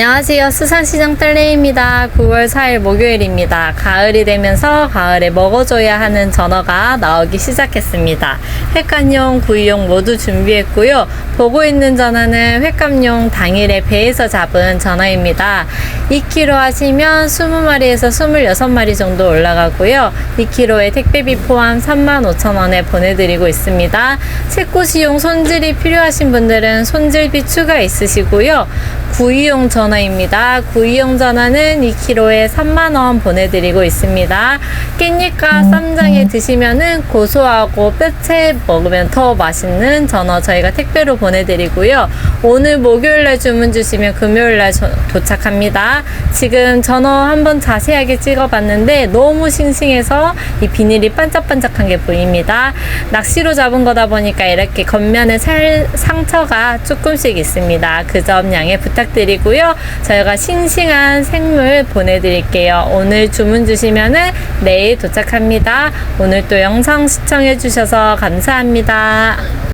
안녕하세요. 수산시장 딸내입니다. 9월 4일 목요일입니다. 가을이 되면서 가을에 먹어줘야 하는 전어가 나오기 시작했습니다. 횟감용, 구이용 모두 준비했고요. 보고 있는 전어는 횟감용 당일에 배에서 잡은 전어입니다. 2kg 하시면 20마리에서 26마리 정도 올라가고요. 2kg에 택배비 포함 35,000원에 보내드리고 있습니다. 새꼬시용 손질이 필요하신 분들은 손질비 추가 있으시고요. 구이용 전어 입니다. 구이용 전어는 2kg에 3만원 보내드리고 있습니다. 깻잎과 쌈장에 드시면은 고소하고 뼈채 먹으면 더 맛있는 전어 저희가 택배로 보내드리고요. 오늘 목요일날 주문 주시면 금요일날 저- 도착합니다. 지금 전어 한번 자세하게 찍어봤는데 너무 싱싱해서 이 비닐이 반짝반짝한 게 보입니다. 낚시로 잡은 거다 보니까 이렇게 겉면에 살 상처가 조금씩 있습니다. 그 점 양해 부탁드리고요. 저희가 싱싱한 생물 보내드릴게요. 오늘 주문 주시면은 내일 도착합니다. 오늘 또 영상 시청해 주셔서 감사합니다.